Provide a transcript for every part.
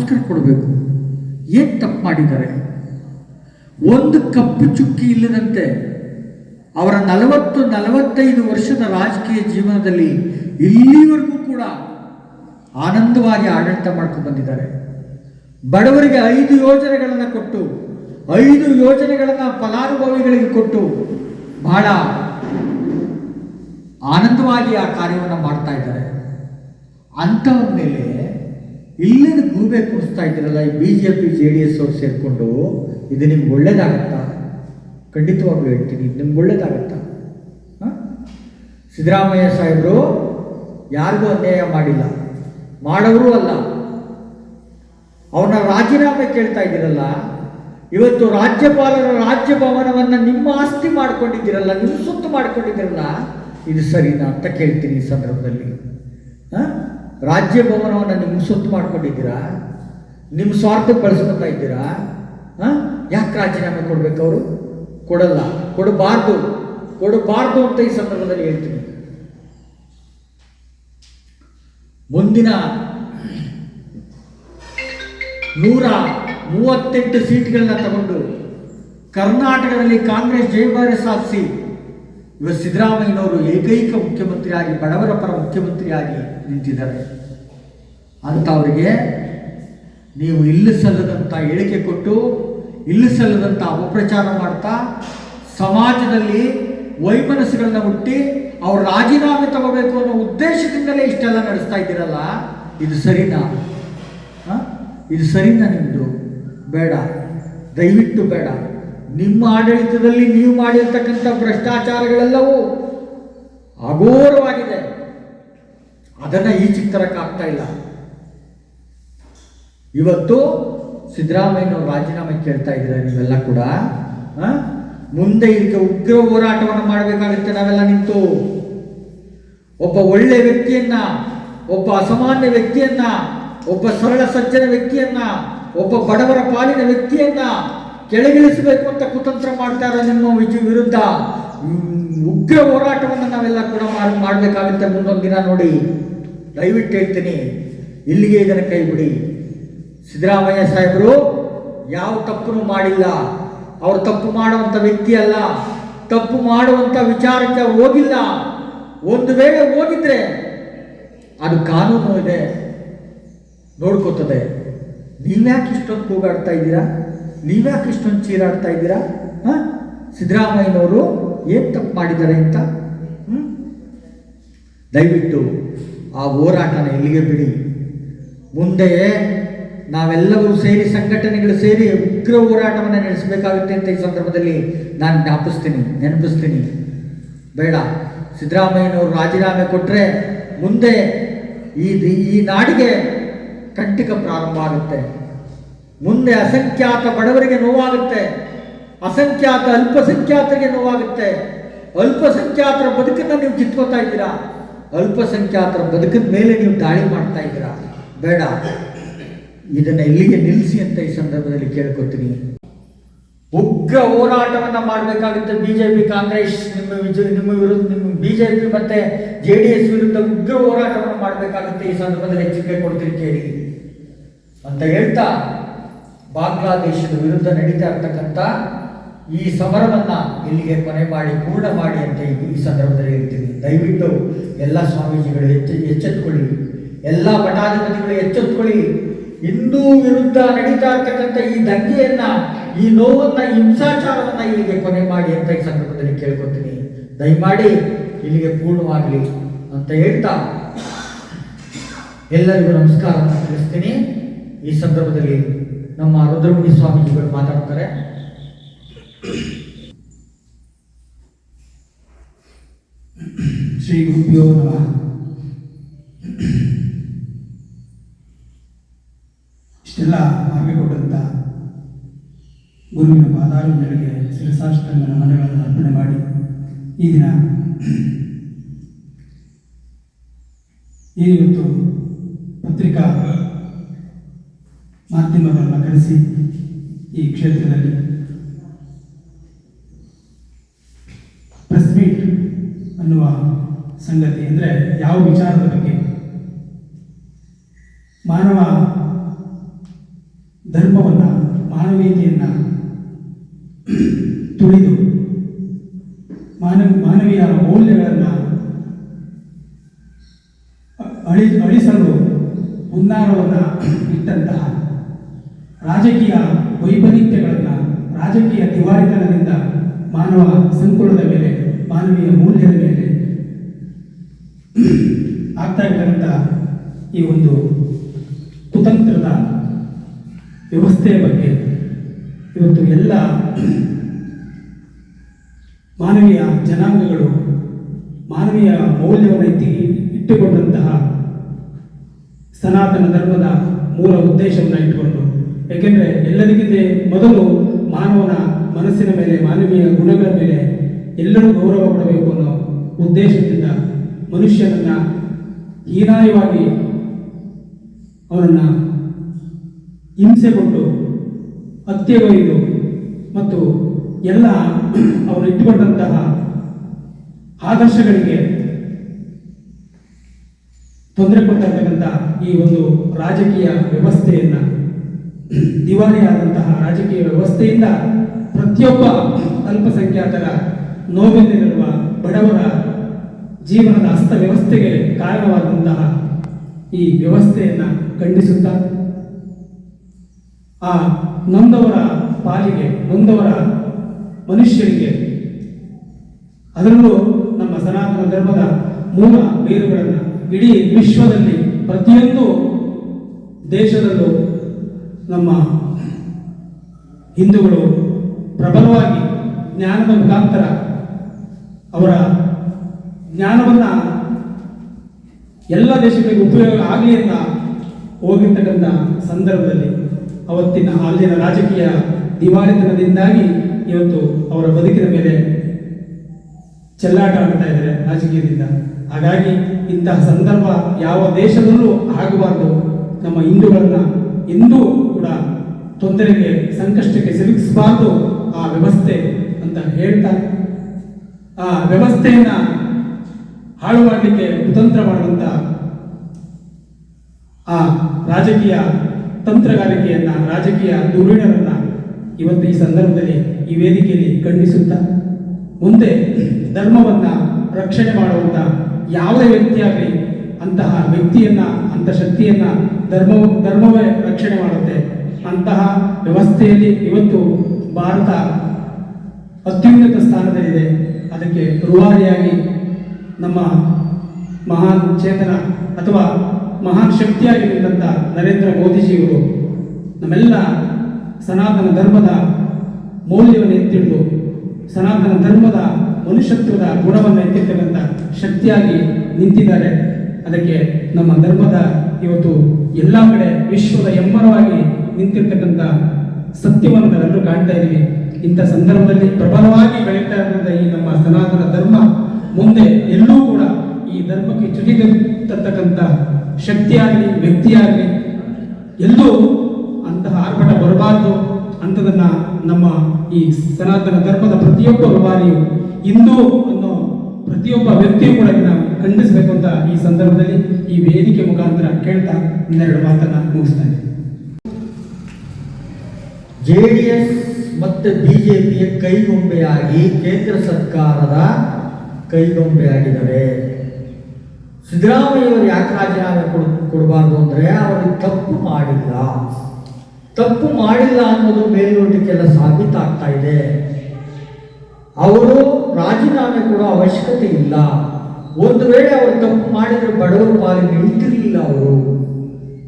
ಯಾತಕ್ಕೋಸ್ಕರ ಕೊಡಬೇಕು. ಏನು ತಪ್ಪು ಮಾಡಿದ್ದಾರೆ? ಒಂದು ಕಪ್ಪು ಚುಕ್ಕಿ ಇಲ್ಲದಂತೆ ಅವರ ನಲವತ್ತು, ನಲವತ್ತೈದು ವರ್ಷದ ರಾಜಕೀಯ ಜೀವನದಲ್ಲಿ ಇಲ್ಲಿವರೆಗೂ ಕೂಡ ಆನಂದವಾಗಿ ಆಡಳಿತ ಮಾಡ್ಕೊಂಡು ಬಂದಿದ್ದಾರೆ. ಬಡವರಿಗೆ ಐದು ಯೋಜನೆಗಳನ್ನು ಕೊಟ್ಟು, ಐದು ಯೋಜನೆಗಳನ್ನು ಫಲಾನುಭವಿಗಳಿಗೆ ಕೊಟ್ಟು ಬಹಳ ಆನಂದವಾಗಿ ಆ ಕಾರ್ಯವನ್ನು ಮಾಡ್ತಾ ಇದ್ದಾರೆ. ಅಂಥವ್ರ ಮೇಲೆ ಇಲ್ಲದ ಗೂಬೆ ಕೂರಿಸ್ತಾ ಇದ್ದೀರಲ್ಲ ಈ B J P J D S ಅವ್ರು ಸೇರಿಕೊಂಡು, ಇದು ನಿಮ್ಗೆ ಒಳ್ಳೇದಾಗತ್ತಾ? ಖಂಡಿತವಾಗ್ಲೂ ಹೇಳ್ತೀನಿ, ಇದು ನಿಮ್ಗೆ ಒಳ್ಳೇದಾಗತ್ತಾ? ಹಾಂ? ಸಿದ್ದರಾಮಯ್ಯ ಸಾಹೇಬರು ಯಾರಿಗೂ ಅನ್ಯಾಯ ಮಾಡಿಲ್ಲ. ಮಾಡೋರು ಅಲ್ಲ. ಅವನ ರಾಜೀನಾಮೆ ಕೇಳ್ತಾ ಇದ್ದೀರಲ್ಲ, ಇವತ್ತು ರಾಜ್ಯಪಾಲರ ರಾಜ್ಯ ಭವನವನ್ನು ನಿಮ್ಮ ಆಸ್ತಿ ಮಾಡ್ಕೊಂಡಿದ್ದೀರಲ್ಲ, ನಿಮ್ಮ ಸುತ್ತು ಮಾಡ್ಕೊಂಡಿದ್ದೀರಲ್ಲ, ಇದು ಸರಿನಾ ಅಂತ ಕೇಳ್ತೀನಿ ಈ ಸಂದರ್ಭದಲ್ಲಿ. ಆ? ರಾಜ್ಯ ಭವನವನ್ನು ನಿಮ್ಮ ಸುತ್ತು ಮಾಡ್ಕೊಂಡಿದ್ದೀರಾ? ನಿಮ್ಮ ಸ್ವಾರ್ಥಕ್ಕೆ ಬಳಸ್ಕೊತಾ ಇದ್ದೀರಾ? ಹಾಂ? ಯಾಕೆ ರಾಜೀನಾಮೆ ಕೊಡ್ಬೇಕು ಅವರು? ಕೊಡಲ್ಲ. ಕೊಡಬಾರ್ದು. ಕೊಡಬಾರ್ದು ಅಂತ ಈ ಸಂದರ್ಭದಲ್ಲಿ ಹೇಳ್ತೀನಿ. ಮುಂದಿನ ನೂರ ಮೂವತ್ತೆಂಟು ಸೀಟ್ಗಳನ್ನ ತಗೊಂಡು ಕರ್ನಾಟಕದಲ್ಲಿ ಕಾಂಗ್ರೆಸ್ ಜಯಭಾರ ಸಾಧಿಸಿ ಇವತ್ತು ಸಿದ್ದರಾಮಯ್ಯನವರು ಏಕೈಕ ಮುಖ್ಯಮಂತ್ರಿಯಾಗಿ, ಬಡವರ ಪರ ಮುಖ್ಯಮಂತ್ರಿಯಾಗಿ ನಿಂತಿದ್ದಾರೆ. ಅಂಥವರಿಗೆ ನೀವು ಇಲ್ಲಿ ಸಲ್ಲದಂಥ ಹೇಳಿಕೆ ಕೊಟ್ಟು ಇಲ್ಲಿ ಸಲ್ಲದಂಥ ಅಪಪ್ರಚಾರ ಮಾಡ್ತಾ, ಸಮಾಜದಲ್ಲಿ ವೈಮನಸ್ಸುಗಳನ್ನ ಹುಟ್ಟಿ, ಅವ್ರು ರಾಜೀನಾಮೆ ತಗೋಬೇಕು ಅನ್ನೋ ಉದ್ದೇಶದಿಂದಲೇ ಇಷ್ಟೆಲ್ಲ ನಡೆಸ್ತಾ ಇದ್ದೀರಲ್ಲ, ಇದು ಸರಿನಾ? ಇದು ಸರಿನಾ ನಿಮ್ಮದು ಬೇಡ. ದಯವಿಟ್ಟು ಬೇಡ. ನಿಮ್ಮ ಆಡಳಿತದಲ್ಲಿ ನೀವು ಮಾಡಿರ್ತಕ್ಕಂಥ ಭ್ರಷ್ಟಾಚಾರಗಳೆಲ್ಲವೂ ಅಘೋರವಾಗಿದೆ. ಅದನ್ನು ಈಚೆಗೆ ಚಿತ್ರಕ್ಕಾಗ್ತಾ ಇಲ್ಲ. ಇವತ್ತು ಸಿದ್ದರಾಮಯ್ಯನವರು ರಾಜೀನಾಮೆ ಕೇಳ್ತಾ ಇದ್ದೀರಾ ನೀವೆಲ್ಲ ಕೂಡ ಮುಂದೆ ಇದಕ್ಕೆ ಉಗ್ರ ಹೋರಾಟವನ್ನು ಮಾಡಬೇಕಾಗುತ್ತೆ ನಾವೆಲ್ಲ ನಿಂತು. ಒಬ್ಬ ಒಳ್ಳೆ ವ್ಯಕ್ತಿಯನ್ನ, ಒಬ್ಬ ಅಸಾಮಾನ್ಯ ವ್ಯಕ್ತಿಯನ್ನ, ಒಬ್ಬ ಸರಳ ಸಜ್ಜನ ವ್ಯಕ್ತಿಯನ್ನ, ಒಬ್ಬ ಬಡವರ ಪಾಲಿನ ವ್ಯಕ್ತಿಯನ್ನ ಕೆಳಗಿಳಿಸಬೇಕು ಅಂತ ಕುತಂತ್ರ ಮಾಡ್ತಾ ಇರೋ ನಿಮ್ಮ ವಿಜಯ ವಿರುದ್ಧ ಉಗ್ರ ಹೋರಾಟವನ್ನು ನಾವೆಲ್ಲ ಕೂಡ ಮಾಡ್, ಮಾಡಬೇಕಾಗುತ್ತೆ ಮುಂದೊಂದು ದಿನ ನೋಡಿ. ದಯವಿಟ್ಟು ಹೇಳ್ತೀನಿ, ಇಲ್ಲಿಗೆ ಇದನ್ನು ಕೈ ಬಿಡಿ ಸಿದ್ದರಾಮಯ್ಯ ಸಾಹೇಬರು, ಯಾವ ತಪ್ಪನ್ನು ಮಾಡಿಲ್ಲ. ಅವರು ತಪ್ಪು ಮಾಡುವಂಥ ವ್ಯಕ್ತಿ ಅಲ್ಲ. ತಪ್ಪು ಮಾಡುವಂಥ ವಿಚಾರಕ್ಕೆ ಹೋಗಿಲ್ಲ. ಒಂದು ವೇಳೆ ಹೋಗಿದ್ರೆ ಅದು ಕಾನೂನು ಇದೆ. ನೋಡ್ಕೋತದೆ. ನೀವ್ಯಾಕೆ ಇಷ್ಟೊಂದು ಕೂಗಾಡ್ತಾ ಇದ್ದೀರಾ? ನೀವ್ಯಾಕೆ ಇಷ್ಟೊಂದು ಚೀರಾಡ್ತಾ ಇದ್ದೀರಾ? ಹಾಂ? ಸಿದ್ದರಾಮಯ್ಯನವರು ಏನು ತಪ್ಪು ಮಾಡಿದ್ದಾರೆ ಅಂತ? ದಯವಿಟ್ಟು ಆ ಹೋರಾಟನ ಎಲ್ಲಿಗೆ ಬಿಡಿ. ಮುಂದೆ ನಾವೆಲ್ಲರೂ ಸೇರಿ, ಸಂಘಟನೆಗಳು ಸೇರಿ ಉಗ್ರ ಹೋರಾಟವನ್ನು ನಡೆಸಬೇಕಾಗುತ್ತೆ ಅಂತ ಈ ಸಂದರ್ಭದಲ್ಲಿ ನಾನು ಜ್ಞಾಪಿಸ್ತೀನಿ, ನೆನಪಿಸ್ತೀನಿ. ಬೇಡ. ಸಿದ್ದರಾಮಯ್ಯನವರು ರಾಜೀನಾಮೆ ಕೊಟ್ಟರೆ ಮುಂದೆ ಈ ಈ ನಾಡಿಗೆ ಕಂಟಿಕ ಪ್ರಾರಂಭ ಆಗುತ್ತೆ. ಮುಂದೆ ಅಸಂಖ್ಯಾತ ಬಡವರಿಗೆ ನೋವಾಗುತ್ತೆ. ಅಸಂಖ್ಯಾತ ಅಲ್ಪಸಂಖ್ಯಾತರಿಗೆ ನೋವಾಗುತ್ತೆ. ಅಲ್ಪಸಂಖ್ಯಾತರ ಬದುಕನ್ನು ನೀವು ಕಿತ್ಕೋತಾ ಇದ್ದೀರಾ? ಅಲ್ಪಸಂಖ್ಯಾತರ ಬದುಕಿನ ಮೇಲೆ ನೀವು ದಾಳಿ ಮಾಡ್ತಾ ಇದ್ದೀರಾ? ಬೇಡ. ಇದನ್ನ ಎಲ್ಲಿಗೆ ನಿಲ್ಲಿಸಿ ಅಂತ ಈ ಸಂದರ್ಭದಲ್ಲಿ ಕೇಳ್ಕೊತೀನಿ. ಉಗ್ರ ಹೋರಾಟವನ್ನು ಮಾಡಬೇಕಾಗುತ್ತೆ ಬಿಜೆಪಿ ಕಾಂಗ್ರೆಸ್, ನಿಮ್ಮ ನಿಮ್ಮ ವಿರುದ್ಧ, ನಿಮ್ಮ ಬಿಜೆಪಿ ಮತ್ತೆ ಜೆ ಡಿ ಎಸ್ ವಿರುದ್ಧ ಉಗ್ರ ಹೋರಾಟವನ್ನು ಮಾಡಬೇಕಾಗುತ್ತೆ ಈ ಸಂದರ್ಭದಲ್ಲಿ ಎಚ್ಚರಿಕೆ ಕೊಡ್ತೀನಿ ಕೇಳಿ. ಅಂತ ಹೇಳ್ತಾ ಬಾಂಗ್ಲಾದೇಶದ ವಿರುದ್ಧ ನಡೀತಾ ಇರತಕ್ಕಂಥ ಈ ಸಮರವನ್ನು ಇಲ್ಲಿಗೆ ಕೊನೆ ಮಾಡಿ, ಪೂರ್ಣ ಮಾಡಿ ಅಂತ ಈ- ಸಂದರ್ಭದಲ್ಲಿ ಹೇಳ್ತೀನಿ. ದಯವಿಟ್ಟು ಎಲ್ಲ ಸ್ವಾಮೀಜಿಗಳು ಎಚ್ಚ, ಎಚ್ಚೆತ್ಕೊಳ್ಳಿ. ಎಲ್ಲ ಮಠಾಧಿಪತಿಗಳು ಎಚ್ಚೆತ್ಕೊಳ್ಳಿ. ಹಿಂದೂ ವಿರುದ್ಧ ನಡೀತಾ ಇರ್ತಕ್ಕಂಥ ಈ ದಂಗೆಯನ್ನು, ಈ ನೋವನ್ನು ಹಿಂಸಾಚಾರವನ್ನ ಇಲ್ಲಿಗೆ ಕೊನೆ ಮಾಡಿ ಅಂತ ಈ ಸಂದರ್ಭದಲ್ಲಿ ಕೇಳ್ಕೊತೀನಿ. ದಯಮಾಡಿ ಇಲ್ಲಿಗೆ ಪೂರ್ಣವಾಗಲಿ ಅಂತ ಹೇಳ್ತಾ ಎಲ್ಲರಿಗೂ ನಮಸ್ಕಾರವನ್ನು ತಿಳಿಸ್ತೀನಿ. ಈ ಸಂದರ್ಭದಲ್ಲಿ ನಮ್ಮ ರುದ್ರಮುನಿ ಸ್ವಾಮೀಜಿಗಳು ಮಾತಾಡ್ತಾರೆ. ಶ್ರೀ ಗುರುಭ್ಯೋ ನಮಃ. ಇಷ್ಟೆಲ್ಲ ಮಾರ್ಗ ಕೊಟ್ಟಂತ ಗುರುವಿನ ಪಾದಾರಗಳಿಗೆ ಶಿರಸಾಷ್ಟಂಗ ನಮನಗಳನ್ನು ಅರ್ಪಣೆ ಮಾಡಿ ಈ ದಿನ ಏನಿವತ್ತು ಪತ್ರಿಕಾ ಮಾಧ್ಯಮಗಳನ್ನು ಕರೆಸಿ ಈ ಕ್ಷೇತ್ರದಲ್ಲಿ ಪ್ರೆಸ್ ಮೀಟ್ ಅನ್ನುವ ಸಂಗತಿ ಅಂದರೆ ಯಾವ ವಿಚಾರದ ಬಗ್ಗೆ? ಮಾನವ ಧರ್ಮವನ್ನು, ಮಾನವೀಯತೆಯನ್ನು ತುಳಿದು ಮಾನವ ಮಾನವೀಯ ಮೌಲ್ಯಗಳನ್ನು ಅಳಿ, ಅಳಿಸಲು ಹುನ್ನಾರವನ್ನು ಇಟ್ಟಂತಹ ರಾಜಕೀಯ ವೈಪರೀತ್ಯಗಳನ್ನು ರಾಜಕೀಯ ದಿವಾಳಿತನದಿಂದ ಮಾನವ ಸಂಕುಲದ ಮೇಲೆ, ಮಾನವೀಯ ಮೌಲ್ಯದ ಮೇಲೆ ಆಗ್ತಾ ಇರ್ತಕ್ಕಂಥ ಈ ಒಂದು ಕುತಂತ್ರದ ವ್ಯವಸ್ಥೆಯ ಬಗ್ಗೆ ಇವತ್ತು ಎಲ್ಲ ಮಾನವೀಯ ಜನಾಂಗಗಳು, ಮಾನವೀಯ ಮೌಲ್ಯವನ್ನು ಎತ್ತಿ ಇಟ್ಟುಕೊಂಡಂತಹ ಸನಾತನ ಧರ್ಮದ ಮೂಲ ಉದ್ದೇಶವನ್ನು ಇಟ್ಟುಕೊಂಡು ಏಕೆಂದರೆ ಎಲ್ಲರಿಗಿಂತ ಮೊದಲು ಮಾನವನ ಮನಸ್ಸಿನ ಮೇಲೆ, ಮಾನವೀಯ ಗುಣಗಳ ಮೇಲೆ ಎಲ್ಲರೂ ಗೌರವ ಕೊಡಬೇಕು ಅನ್ನೋ ಉದ್ದೇಶದಿಂದ ಮನುಷ್ಯನನ್ನು ಹೀನಾಯವಾಗಿ ಅವನನ್ನು ಹಿಂಸೆಗೊಂಡು ಹತ್ಯೆಗೈದು ಮತ್ತು ಎಲ್ಲ ಅವರು ಇಟ್ಟುಕೊಂಡಂತಹ ಆದರ್ಶಗಳಿಗೆ ತೊಂದರೆ ಕೊಡ್ತಾ ಈ ಒಂದು ರಾಜಕೀಯ ವ್ಯವಸ್ಥೆಯನ್ನು ದಿವಾಳಿಯಾದಂತಹ ರಾಜಕೀಯ ವ್ಯವಸ್ಥೆಯಿಂದ ಪ್ರತಿಯೊಬ್ಬ ಅಲ್ಪಸಂಖ್ಯಾತರ ನೋವಿನಲ್ಲಿರುವ ಬಡವರ ಜೀವನದ ಅಸ್ತವ್ಯವಸ್ಥೆಗೆ ಕಾರಣವಾದಂತಹ ಈ ವ್ಯವಸ್ಥೆಯನ್ನು ಖಂಡಿಸುತ್ತಾ ಆ ನೊಂದವರ ಪಾಲಿಗೆ, ನೊಂದವರ ಮನುಷ್ಯರಿಗೆ ಅದರಲ್ಲೂ ನಮ್ಮ ಸನಾತನ ಧರ್ಮದ ಮೂಲ ಬೇರುಗಳನ್ನು ಇಡೀ ವಿಶ್ವದಲ್ಲಿ ಪ್ರತಿಯೊಂದು ದೇಶದಲ್ಲೂ ನಮ್ಮ ಹಿಂದೂಗಳು ಪ್ರಬಲವಾಗಿ ಜ್ಞಾನದ ಮುಖಾಂತರ ಅವರ ಜ್ಞಾನವನ್ನು ಎಲ್ಲ ದೇಶಗಳಿಗೆ ಉಪಯೋಗ ಆಗಲಿ ಅಂತ ಹೋಗಿರ್ತಕ್ಕಂಥ ಸಂದರ್ಭದಲ್ಲಿ ಅವತ್ತಿನ ಅಲ್ಲಿನ ರಾಜಕೀಯ ದಿವಾಳಿತನದಿಂದಾಗಿ ಇವತ್ತು ಅವರ ಬದುಕಿನ ಮೇಲೆ ಚೆಲ್ಲಾಟ ಆಡ್ತಾ ಇದ್ದಾರೆ ರಾಜಕೀಯದಿಂದ. ಹಾಗಾಗಿ ಇಂತಹ ಸಂದರ್ಭ ಯಾವ ದೇಶದಲ್ಲೂ ಆಗಬಾರ್ದು. ನಮ್ಮ ಹಿಂದೂಗಳನ್ನು ಎಂದೂ ಕೂಡ ತೊಂದರೆಗೆ, ಸಂಕಷ್ಟಕ್ಕೆ ಸಿಲುಕಿಸಬಾರ್ದು ಆ ವ್ಯವಸ್ಥೆ ಅಂತ ಹೇಳ್ತಾರೆ ಆ ವ್ಯವಸ್ಥೆಯನ್ನ ಹಾಳು ಮಾಡಲಿಕ್ಕೆ ಕುತಂತ್ರ ಮಾಡುವಂತ ಆ ರಾಜಕೀಯ ತಂತ್ರಗಾರಿಕೆಯನ್ನ, ರಾಜಕೀಯ ಧುರೀಣರನ್ನ ಇವತ್ತು ಈ ಸಂದರ್ಭದಲ್ಲಿ ಈ ವೇದಿಕೆಯಲ್ಲಿ ಖಂಡಿಸುತ್ತಾ. ಮುಂದೆ ಧರ್ಮವನ್ನ ರಕ್ಷಣೆ ಮಾಡುವಂತ ಯಾವುದೇ ವ್ಯಕ್ತಿಯಾಗಲಿ ಅಂತಹ ವ್ಯಕ್ತಿಯನ್ನ ಅಂತ ಶಕ್ತಿಯನ್ನು ಧರ್ಮ ಧರ್ಮವೇ ರಕ್ಷಣೆ ಮಾಡುತ್ತೆ. ಅಂತಹ ವ್ಯವಸ್ಥೆಯಲ್ಲಿ ಇವತ್ತು ಭಾರತ ಅತ್ಯುನ್ನತ ಸ್ಥಾನದಲ್ಲಿದೆ. ಅದಕ್ಕೆ ರೂವಾರಿಯಾಗಿ ನಮ್ಮ ಮಹಾನ್ ಚೇತನ ಅಥವಾ ಮಹಾನ್ ಶಕ್ತಿಯಾಗಿ ನರೇಂದ್ರ ಮೋದಿಜಿಯವರು ನಮ್ಮೆಲ್ಲ ಸನಾತನ ಧರ್ಮದ ಮೌಲ್ಯವನ್ನು ಎತ್ತಿಡಿದು, ಸನಾತನ ಧರ್ಮದ ಮನುಷ್ಯತ್ವದ ಗುಣವನ್ನು ಎತ್ತಿರ್ತಕ್ಕಂಥ ಶಕ್ತಿಯಾಗಿ ನಿಂತಿದ್ದಾರೆ. ಅದಕ್ಕೆ ನಮ್ಮ ಧರ್ಮದ ಇವತ್ತು ಎಲ್ಲ ಕಡೆ ವಿಶ್ವದ ಎಮ್ಮರವಾಗಿ ನಿಂತಿರ್ತಕ್ಕಂಥ ಸತ್ಯವನ್ನು ನಾವೆಲ್ಲರೂ ಕಾಣ್ತಾ ಇದ್ದೀವಿ. ಇಂಥ ಸಂದರ್ಭದಲ್ಲಿ ಪ್ರಬಲವಾಗಿ ಬೆಳೀತಾ ಇರುವಂಥ ಈ ನಮ್ಮ ಸನಾತನ ಧರ್ಮ, ಮುಂದೆ ಎಲ್ಲೂ ಕೂಡ ಈ ಧರ್ಮಕ್ಕೆ ಚ್ಯುತಿ ತರ್ತಕ್ಕಂಥ ಶಕ್ತಿಯಾಗಲಿ, ವ್ಯಕ್ತಿಯಾಗಲಿ, ಎಲ್ಲೂ ಅಂತಹ ಆರ್ಭಟ ಬರಬಾರ್ದು ಅಂಥದನ್ನ ನಮ್ಮ ಈ ಸನಾತನ ಧರ್ಮದ ಪ್ರತಿಯೊಬ್ಬ ಬಾರಿಯು ಹಿಂದೂ ಅನ್ನೋ ಪ್ರತಿಯೊಬ್ಬ ವ್ಯಕ್ತಿಯು ಕೂಡ ಖಂಡಿಸಬೇಕು ಅಂತ ಈ ಸಂದರ್ಭದಲ್ಲಿ ಈ ವೇದಿಕೆ ಮುಖಾಂತರ ಕೇಳ್ತಾ ಇನ್ನೆರಡು ಮಾತನ್ನ ಮುಗಿಸ್ತಾ ಇದ್ದೀನಿ. ಜೆ ಡಿ ಎಸ್ ಮತ್ತು ಬಿಜೆಪಿಯ ಕೈಗೊಂಬೆಯಾಗಿ ಕೇಂದ್ರ ಸರ್ಕಾರದ ಕೈಗೊಂಬೆಯಾಗಿದ್ದಾರೆ ಸಿದ್ದರಾಮಯ್ಯವರು ಯಾಕೆ ರಾಜೀನಾಮೆ ಕೊಡ್, ಕೊಡಬಾರ್ದು ಅಂದರೆ ಅವರು ತಪ್ಪು ಮಾಡಿಲ್ಲ. ತಪ್ಪು ಮಾಡಿಲ್ಲ ಅನ್ನೋದು ಮೇಲ್ನೋಟಕ್ಕೆಲ್ಲ ಸಾಬೀತಾಗ್ತಾ ಇದೆ. ಅವರು ರಾಜೀನಾಮೆ ಕೊಡೋ ಅವಶ್ಯಕತೆ ಇಲ್ಲ. ಒಂದು ವೇಳೆ ಅವರು ತಪ್ಪು ಮಾಡಿದ್ರೆ ಬಡವರು ಪಾಲಿಗೆ ನಿಂತಿರಲಿಲ್ಲ ಅವರು.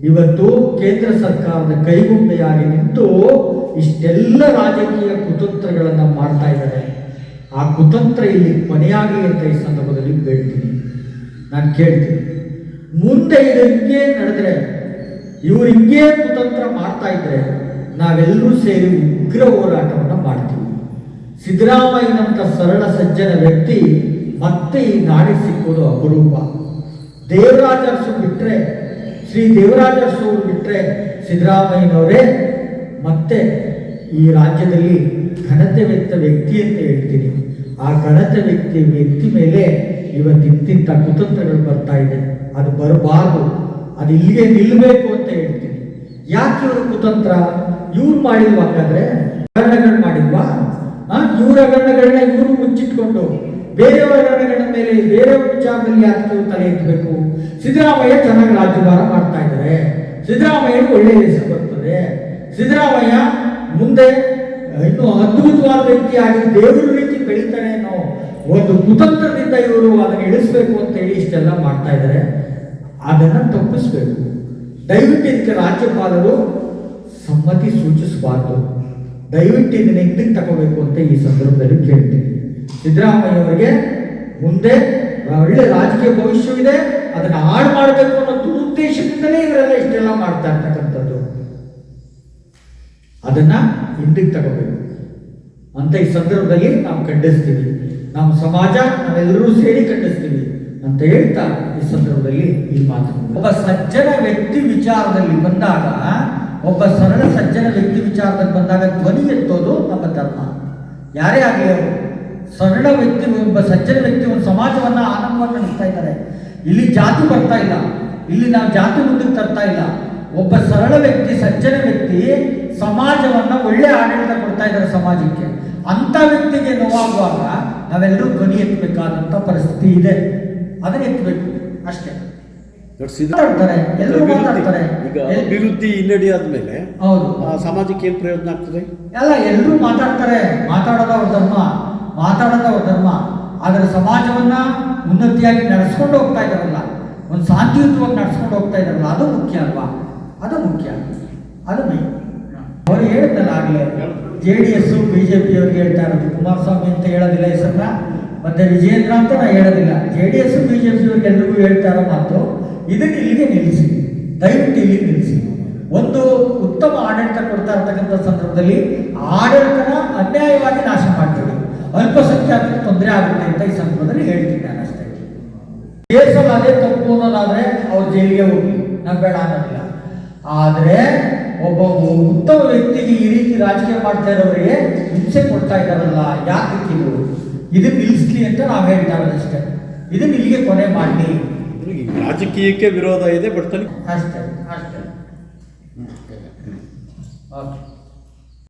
ಇವತ್ತು ಕೇಂದ್ರ ಸರ್ಕಾರದ ಕೈಗೊಂಬೆಯಾಗಿ ನಿಂತು ಇಷ್ಟೆಲ್ಲ ರಾಜಕೀಯ ಕುತಂತ್ರಗಳನ್ನು ಮಾಡ್ತಾ ಇದ್ದಾರೆ. ಆ ಕುತಂತ್ರ ಇಲ್ಲಿ ಕೊನೆಯಾಗಿ ಅಂತ ಈ ಸಂದರ್ಭದಲ್ಲಿ ಬೇಡ್ತೀನಿ ನಾನು ಕೇಳ್ತೀನಿ. ಮುಂದೆ ಇದು ಹಿಂಗೆ ನಡೆದ್ರೆ, ಇವರು ಹಿಂಗೆ ಕುತಂತ್ರ ಮಾಡ್ತಾ ಇದ್ರೆ ನಾವೆಲ್ಲರೂ ಸೇರಿ ಉಗ್ರ ಹೋರಾಟವನ್ನು ಮಾಡ್ತೀವಿ. ಸಿದ್ದರಾಮಯ್ಯನಂಥ ಸರಳ ಸಜ್ಜನ ವ್ಯಕ್ತಿ ಮತ್ತೆ ಈ ನಾಡಿ ಸಿಕ್ಕೋದು ಅಪರೂಪ. ದೇವರಾಜರ್ಸು ಬಿಟ್ಟರೆ ಶ್ರೀ ದೇವರಾಜರ್ಸು ಬಿಟ್ಟರೆ ಸಿದ್ದರಾಮಯ್ಯನವರೇ ಮತ್ತೆ ಈ ರಾಜ್ಯದಲ್ಲಿ ಘನತೆ ವ್ಯಕ್ತ ವ್ಯಕ್ತಿ ಅಂತ ಹೇಳ್ತೀನಿ. ಆ ಘನತೆ ವ್ಯಕ್ತಿ ವ್ಯಕ್ತಿ ಮೇಲೆ ಇವತ್ತು ಕುತಂತ್ರಗಳು ಬರ್ತಾ ಇದೆ. ಅದು ಬರಬಾರದು. ಅದು ಇಲ್ಲಿಗೆ ನಿಲ್ಲಬೇಕು ಅಂತ ಹೇಳ್ತೀನಿ. ಯಾಕೆ ಇವರು ಕುತಂತ್ರ? ಇವ್ರು ಮಾಡಿದ್ವಾ ಹಾಗಾದ್ರೆ ಹಗರಣಗಳು ಇವರ ಇವ್ರ ಹಗರಣಗಳನ್ನ ಇವರು ಮುಚ್ಚಿಟ್ಕೊಂಡು ಬೇರೆಯವರ ಹಗರಣಗಳ ಮೇಲೆ ಬೇರೆಯವರ ವಿಚಾರದಲ್ಲಿ ಯಾಕೆ ತಲೆ ಎತ್ತಬೇಕು? ಸಿದ್ದರಾಮಯ್ಯ ಚೆನ್ನಾಗಿ ರಾಜ್ಯಭಾರ ಮಾಡ್ತಾ ಇದ್ದಾರೆ. ಸಿದ್ದರಾಮಯ್ಯ ಒಳ್ಳೆಯ ಹೆಸರು ಬರ್ತದೆ. ಸಿದ್ದರಾಮಯ್ಯ ಮುಂದೆ ಇನ್ನು ಅದ್ಭುತವಾದ ವ್ಯಕ್ತಿಯಾಗಿ ದೇವರ ರೀತಿ ಬೆಳೀತಾರೆ ಅನ್ನೋ ಒಂದು ಕುತಂತ್ರದಿಂದ ಇವರು ಅದನ್ನು ಇಳಿಸ್ಬೇಕು ಅಂತ ಹೇಳಿ ಇಷ್ಟೆಲ್ಲ ಮಾಡ್ತಾ ಇದ್ದಾರೆ. ಅದನ್ನು ತಪ್ಪಿಸ್ಬೇಕು. ದಯವಿಟ್ಟು ಇದಕ್ಕೆ ರಾಜ್ಯಪಾಲರು ಸಮ್ಮತಿ ಸೂಚಿಸಬಾರ್ದು. ದಯವಿಟ್ಟು ಇದನ್ನ ಹಿಂದಕ್ಕೆ ತಗೋಬೇಕು ಅಂತ ಈ ಸಂದರ್ಭದಲ್ಲಿ ಕೇಳ್ತೀನಿ. ಸಿದ್ದರಾಮಯ್ಯ ಅವರಿಗೆ ಮುಂದೆ ಒಳ್ಳೆ ರಾಜಕೀಯ ಭವಿಷ್ಯವಿದೆ, ಅದನ್ನು ಹಾಳು ಮಾಡಬೇಕು ಅನ್ನೋ ದುರುದ್ದೇಶದಿಂದಲೇ ಇವರೆಲ್ಲ ಇಷ್ಟೆಲ್ಲ ಮಾಡ್ತಾ ಇರ್ತಕ್ಕಂಥದ್ದು. ಅದನ್ನ ಹಿಂದಿಗೆ ತಗೋಬೇಕು. ಅಂತ ಈ ಸಂದರ್ಭದಲ್ಲಿ ನಾವು ಖಂಡಿಸ್ತೀವಿ. ನಮ್ಮ ಸಮಾಜ, ನಾವೆಲ್ಲರೂ ಸೇರಿ ಖಂಡಿಸ್ತೀವಿ ಅಂತ ಹೇಳ್ತಾ ಈ ಸಂದರ್ಭದಲ್ಲಿ ಈ ಮಾತು ಒಬ್ಬ ಸಜ್ಜನ ವ್ಯಕ್ತಿ ವಿಚಾರದಲ್ಲಿ ಬಂದಾಗ, ಒಬ್ಬ ಸರಳ ಸಜ್ಜನ ವ್ಯಕ್ತಿ ವಿಚಾರದಲ್ಲಿ ಬಂದಾಗ ಧ್ವನಿ ಎತ್ತೋದು ನಮ್ಮ ಧರ್ಮ. ಯಾರೇ ಆಗಲಿ ಅವರು. ಸರಳ ವ್ಯಕ್ತಿ ಒಬ್ಬ ಸಜ್ಜನ ವ್ಯಕ್ತಿ ಒಂದು ಸಮಾಜವನ್ನ ಆನಂದವನ್ನು ನಡೆಸ್ತಾ ಇದ್ದಾರೆ. ಇಲ್ಲಿ ಜಾತಿ ಬರ್ತಾ ಇಲ್ಲ. ಇಲ್ಲಿ ನಾವು ಜಾತಿ ಮುಂದಕ್ಕೆ ತರ್ತಾ ಇಲ್ಲ. ಒಬ್ಬ ಸರಳ ವ್ಯಕ್ತಿ ಸಜ್ಜನ ವ್ಯಕ್ತಿ ಸಮಾಜವನ್ನ ಒಳ್ಳೆ ಆಡಳಿತ ಕೊಡ್ತಾ ಇದ್ದಾರೆ ಸಮಾಜಕ್ಕೆ. ಅಂತ ವ್ಯಕ್ತಿಗೆ ನೋವಾಗುವಾಗ ನಾವೆಲ್ಲರೂ ಧ್ವನಿ ಎತ್ತಬೇಕಾದಂತ ಪರಿಸ್ಥಿತಿ ಇದೆ. ಅದನ್ನ ಎತ್ತಬೇಕು. ಅಷ್ಟೇ. ಎಲ್ಲರೂ ಮಾತಾಡ್ತಾರೆ. ಅಭಿವೃದ್ಧಿ ಹಿನ್ನಡಿ ಆದ್ಮೇಲೆ ಹೌದು. ಸಮಾಜಕ್ಕೆ ಏನ್ ಪ್ರಯೋಜನ ಆಗ್ತದೆ? ಎಲ್ಲ ಎಲ್ಲರೂ ಮಾತಾಡ್ತಾರೆ. ಮಾತಾಡೋದು ಅವ್ರ ಧರ್ಮ. ಮಾತಾಡೋದು ಧರ್ಮ. ಆದರೆ ಸಮಾಜವನ್ನು ಉನ್ನತಿಯಾಗಿ ನಡೆಸ್ಕೊಂಡು ಹೋಗ್ತಾ ಇದ್ದಾರಲ್ಲ, ಒಂದು ಶಾಂತಿಯುತವಾಗಿ ನಡೆಸ್ಕೊಂಡು ಹೋಗ್ತಾ ಇದ್ದಾರಲ್ಲ, ಅದು ಮುಖ್ಯ ಅಲ್ವಾ? ಅದು ಮುಖ್ಯ. ಅದು ಮೇನ್ ಅವ್ರು ಹೇಳಿದ್ನಲ್ಲ ಆಗಲೇ, J D S B J P ಅವ್ರಿಗೆ ಹೇಳ್ತಾ ಇರೋದು, ಕುಮಾರಸ್ವಾಮಿ ಅಂತ ಹೇಳೋದಿಲ್ಲ ಹೆಸರನ್ನ ಮತ್ತು ವಿಜೇಂದ್ರ ಅಂತ ನಾನು ಹೇಳೋದಿಲ್ಲ. J D S, B J P ಅವ್ರಿಗೆ ಎಲ್ರಿಗೂ ಹೇಳ್ತಾ ಇರೋ ಮಾತು, ಇದನ್ನ ಇಲ್ಲಿಗೆ ನಿಲ್ಲಿಸಿ. ದಯವಿಟ್ಟು ಇಲ್ಲಿ ನಿಲ್ಲಿಸಿ. ಒಂದು ಉತ್ತಮ ಆಡಳಿತ ಕೊಡ್ತಾ ಇರ್ತಕ್ಕಂಥ ಸಂದರ್ಭದಲ್ಲಿ ಆಡಳಿತನ ಅನ್ಯಾಯವಾಗಿ ನಾಶ ಮಾಡ್ತೀವಿ. ಅಲ್ಪಸಂಖ್ಯಾತರಿಗೆ ತೊಂದರೆ ಆಗುತ್ತೆ ಅಂತ ಈ ಸಂದರ್ಭದಲ್ಲಿ ಹೇಳ್ತೀನಿ ನಾನು ಅಷ್ಟೇ. ಕೇಸಲ್ಲಿ ಅದೇ ತಪ್ಪು ಅನ್ನೋದಾದ್ರೆ ಅವ್ರು ಜೈಲಿಗೆ ಹೋಗಿ ನಾನು ಬೇಡ ಅನ್ನೋದಿಲ್ಲ. ಆದರೆ ಒಬ್ಬ ಉತ್ತಮ ವ್ಯಕ್ತಿಗೆ ಈ ರೀತಿ ರಾಜಕೀಯ ಮಾಡ್ತಾ ಇರೋರಿಗೆ ಹಿಂಸೆ ಕೊಡ್ತಾ ಇದ್ದಾರಲ್ಲ ಯಾಕೆ ಇದು ಇದನ್ನ ನಿಲ್ಲಿಸ್ಲಿ ಅಂತ ನಾವು ಹೇಳ್ತಾ ಇರೋದಷ್ಟೇ ಇದು ಇಲ್ಲಿಗೆ ಕೊನೆ ಮಾಡಿ ರಾಜಕೀಯಕ್ಕೆ ವಿರೋಧ ಇದೆ ಬಟ್ ಅಷ್ಟೇ ಅಷ್ಟೇ. ಓಕೆ